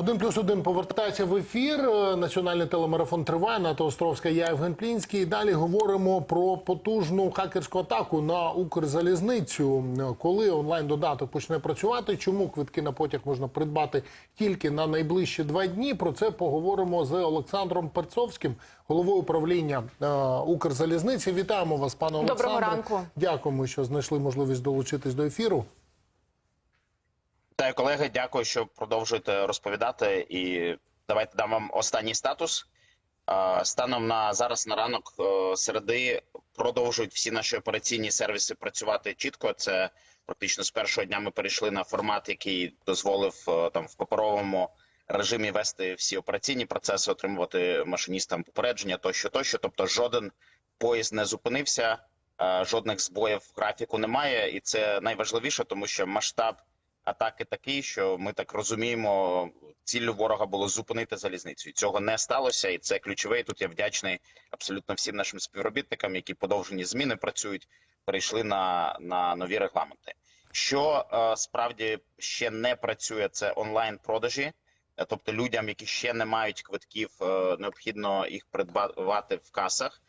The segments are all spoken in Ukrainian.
Один плюс один повертається в ефір. Е, Національний телемарафон триває. Ната Островська, я Євген Плінський. І далі говоримо про потужну хакерську атаку на Укрзалізницю. Е, Коли онлайн додаток почне працювати, чому квитки на потяг можна придбати тільки на найближчі два дні? Про це поговоримо з Олександром Перцовським, головою управління е, Укрзалізниці. Вітаємо вас, пане Олександре. Доброго ранку. Дякуємо, що знайшли можливість долучитись до ефіру. Вітаю, колеги. Дякую, що продовжуєте розповідати. І давайте дам вам останній статус. Станом на зараз на ранок е, середи продовжують всі наші операційні сервіси працювати чітко. Це практично з першого дня ми перейшли на формат, який дозволив е, там в паперовому режимі вести всі операційні процеси, отримувати машиністам попередження тощо, тощо. Тобто, жоден поїзд не зупинився, е, жодних збоїв графіку немає, і це найважливіше, тому що масштаб атаки такий, що ми так розуміємо, ціллю ворога було зупинити залізницю. Цього не сталося, і це ключове. І Тут я вдячний абсолютно всім нашим співробітникам, які подовжені зміни працюють, перейшли на, на нові регламенти. Що е, справді ще не працює, це онлайн продажі. Е, Тобто людям, які ще не мають квитків, е, необхідно їх придбати в касах.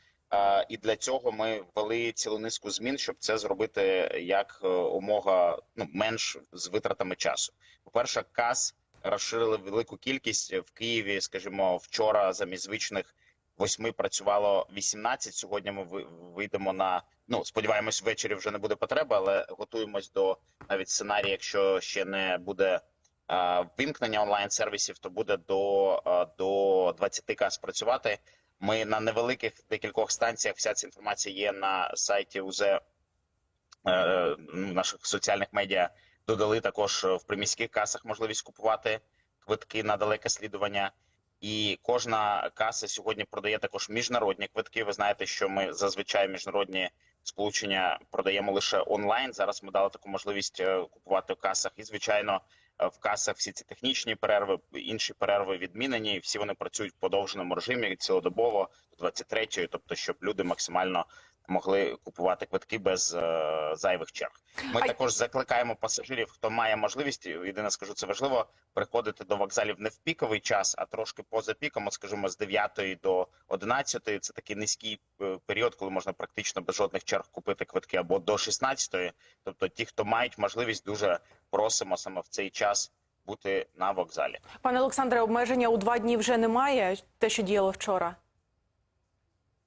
І для цього ми ввели цілу низку змін, щоб це зробити як е, умога ну менш з витратами часу. По перше, кас розширили велику кількість в Києві. Скажімо, вчора замість звичних восьми працювало 18. Сьогодні ми вийдемо на ну сподіваємось, ввечері вже не буде потреби, але готуємось до навіть сценарію, якщо ще не буде вимкнення онлайн сервісів, то буде до, до 20 кас працювати. Ми на невеликих декількох станціях. Вся ця інформація є на сайті УЗЕ е, ну, наших соціальних медіа. Додали також в приміських касах можливість купувати квитки на далеке слідування. І кожна каса сьогодні продає також міжнародні квитки. Ви знаєте, що ми зазвичай міжнародні сполучення продаємо лише онлайн. Зараз ми дали таку можливість е, купувати в касах. І звичайно, е, в касах всі ці технічні перерви, інші перерви відмінені. і Всі вони працюють в подовженому режимі цілодобово до 23-ї, тобто щоб люди максимально могли купувати квитки без е, зайвих черг. Ми А- також закликаємо пасажирів, хто має можливість. Єдине скажу, це важливо приходити до вокзалів не в піковий час, а трошки поза піком. От, скажімо, з 9 до 11. Це такий низький е, період, коли можна практично без жодних черг купити квитки або до 16. Тобто, ті, хто мають можливість, дуже просимо саме в цей час бути на вокзалі. Пане Олександре, обмеження у два дні вже немає. Те, що діяло вчора.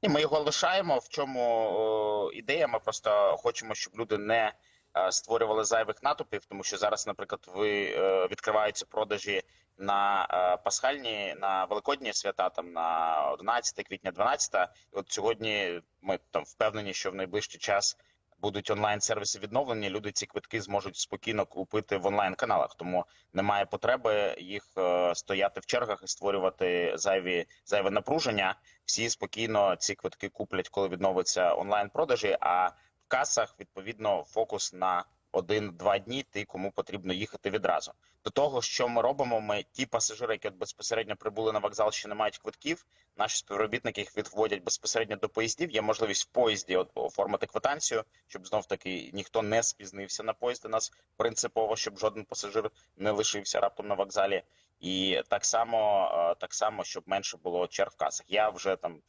Ні, ми його лишаємо. В чому ідея? Ми просто хочемо, щоб люди не е, створювали зайвих натовпів, тому що зараз, наприклад, ви е, відкриваються продажі на е, пасхальні на великодні свята, там на 11 квітня, 12. І от сьогодні ми там впевнені, що в найближчий час. Будуть онлайн-сервіси відновлені. Люди ці квитки зможуть спокійно купити в онлайн-каналах, тому немає потреби їх е, стояти в чергах і створювати зайві зайве напруження всі спокійно ці квитки куплять, коли відновиться онлайн-продажі. А в касах відповідно фокус на один-два дні. Ти кому потрібно їхати відразу. До того, що ми робимо, ми ті пасажири, які безпосередньо прибули на вокзал, ще не мають квитків. Наші співробітники їх відводять безпосередньо до поїздів. Є можливість в поїзді оформити квитанцію, щоб знов таки ніхто не спізнився на поїзд. У нас принципово, щоб жоден пасажир не лишився раптом на вокзалі. І так само, е, так само, щоб менше було черг в касах. Я вже там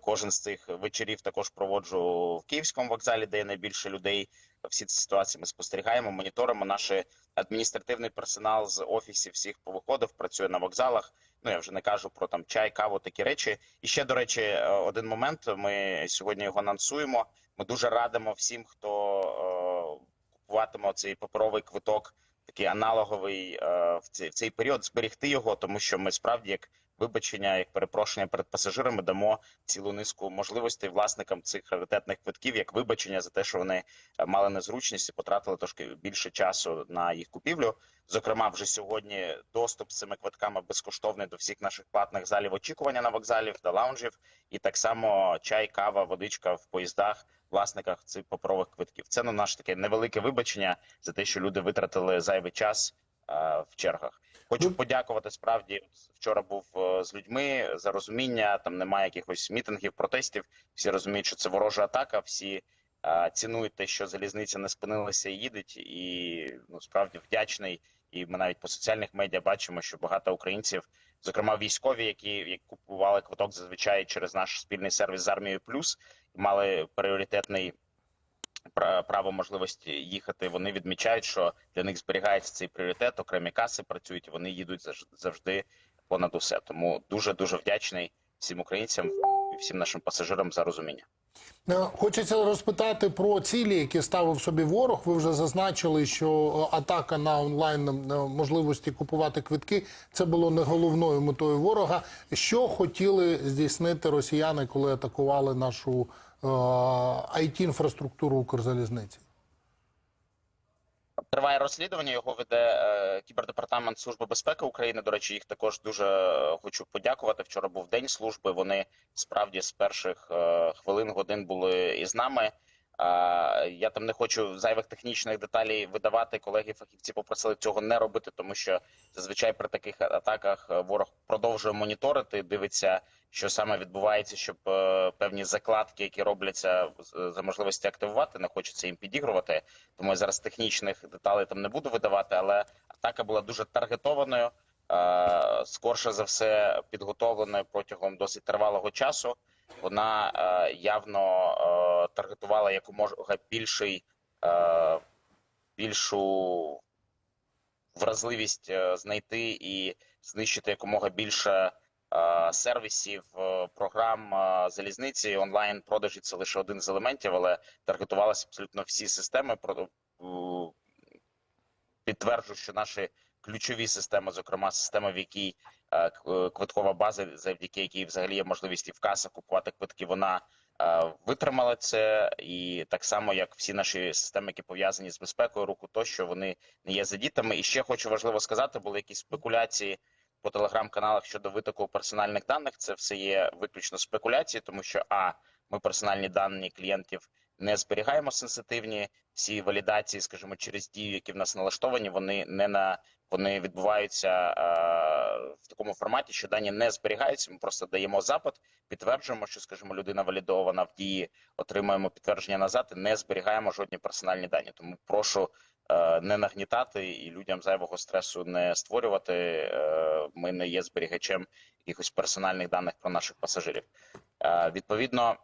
кожен з цих вечорів також проводжу в київському вокзалі, де є найбільше людей. Всі ці ситуації ми спостерігаємо, моніторимо. Наш адміністративний персонал з офісів всіх повиходив, працює на вокзалах. Ну я вже не кажу про там чай, каву, такі речі. І ще до речі, е, один момент. Ми сьогодні його анонсуємо. Ми дуже радимо всім, хто е, купуватиме цей паперовий квиток, такий аналоговий е, в цей, в цей період, зберегти його, тому що ми справді як вибачення, як перепрошення перед пасажирами дамо цілу низку можливостей власникам цих раритетних квитків, як вибачення за те, що вони е, мали незручність і потратили трошки більше часу на їх купівлю. Зокрема, вже сьогодні доступ з цими квитками безкоштовний до всіх наших платних залів очікування на вокзалів та лаунжів, і так само чай, кава, водичка в поїздах, власниках цих паперових квитків. Це ну, наше таке невелике вибачення за те, що люди витратили зайвий час е, в чергах. Хочу Ну- подякувати справді. Вчора був е, з людьми за розуміння. Там немає якихось мітингів, протестів. Всі розуміють, що це ворожа атака. Всі е, цінують те, що залізниця не спинилася і їдеть, і ну справді вдячний і ми навіть по соціальних медіа бачимо, що багато українців, зокрема військові, які, які купували квиток зазвичай через наш спільний сервіс з армією плюс мали пріоритетний пра- право можливості їхати. Вони відмічають, що для них зберігається цей пріоритет. Окремі каси працюють. Вони їдуть завжди понад усе. Тому дуже дуже вдячний всім українцям і всім нашим пасажирам за розуміння. Е, Хочеться розпитати про цілі, які ставив собі ворог. Ви вже зазначили, що е, атака на онлайн е, можливості купувати квитки це було не головною метою ворога. Що хотіли здійснити росіяни, коли атакували нашу it інфраструктуру Укрзалізниці? Триває розслідування. Його веде е, кібердепартамент Служби безпеки України. До речі, їх також дуже хочу подякувати. Вчора був день служби. Вони справді з перших е, хвилин годин були із нами. Я там не хочу зайвих технічних деталей видавати. Колеги фахівці попросили цього не робити, тому що зазвичай при таких атаках е, ворог продовжує моніторити, дивиться, що саме відбувається, щоб е, певні закладки, які робляться за можливості активувати, не хочеться їм підігрувати. Тому я зараз технічних деталей там не буду видавати, але атака була дуже таргетованою. е, Скорше за все підготовленою протягом досить тривалого часу. Вона явно таргетувала якомога більший е, більшу вразливість е, знайти і знищити якомога більше е, сервісів, програм залізниці. Онлайн продажі це лише один з елементів, але таргетувалися абсолютно всі системи. Підтверджую, що наші ключові системи, зокрема система, в якій квиткова база, завдяки якій взагалі є можливість і в касах купувати квитки, вона витримала це, і так само як всі наші системи, які пов'язані з безпекою руху, тощо вони не є задітими. І ще хочу важливо сказати, були якісь спекуляції по телеграм-каналах щодо витоку персональних даних. Це все є виключно спекуляції, тому що а ми персональні дані клієнтів не зберігаємо сенситивні. Всі валідації, скажімо, через дію, які в нас налаштовані, вони не на вони відбуваються е, в такому форматі, що дані не зберігаються. Ми просто даємо запит, підтверджуємо, що, скажімо, людина валідована в дії, отримуємо підтвердження назад і не зберігаємо жодні персональні дані. Тому прошу е, не нагнітати і людям зайвого стресу не створювати. Е, ми не є зберігачем якихось персональних даних про наших пасажирів. Е, відповідно.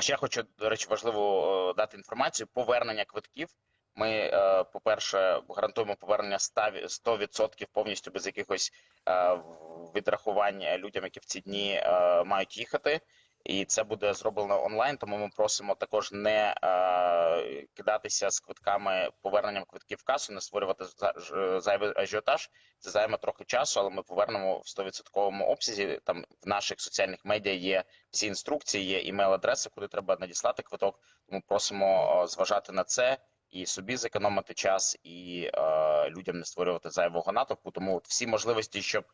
Ще хочу, до речі, важливо е, дати інформацію. Повернення квитків. Ми, е, по-перше, гарантуємо повернення 100% 100% повністю без якихось е, відрахувань людям, які в ці дні мають їхати. І це буде зроблено онлайн. Тому ми просимо також не е, кидатися з квитками поверненням квитків в касу, не створювати ж- зайвий ажіотаж. Це займе трохи часу, але ми повернемо в 100% обсязі. Там в наших соціальних медіа є всі інструкції, є імейл-адреси, куди треба надіслати квиток. Тому просимо е, зважати на це і собі зекономити час, і е, людям не створювати зайвого натовпу. Тому всі можливості, щоб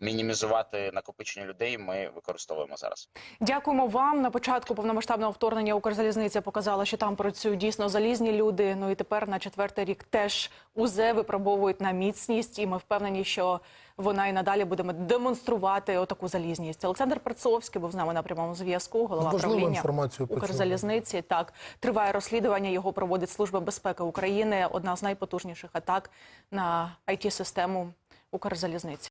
мінімізувати накопичення людей, ми використовуємо зараз. Дякуємо вам. На початку повномасштабного вторгнення Укрзалізниця показала, що там працюють дійсно залізні люди. Ну і тепер на четвертий рік теж УЗЕ випробовують на міцність, і ми впевнені, що вона і надалі буде демонструвати отаку залізність. Олександр Перцовський був з нами на прямому зв'язку. Голова правління. Укрзалізниці. Так триває розслідування. Його проводить Служба безпеки України. Одна з найпотужніших атак на it систему Укрзалізниці.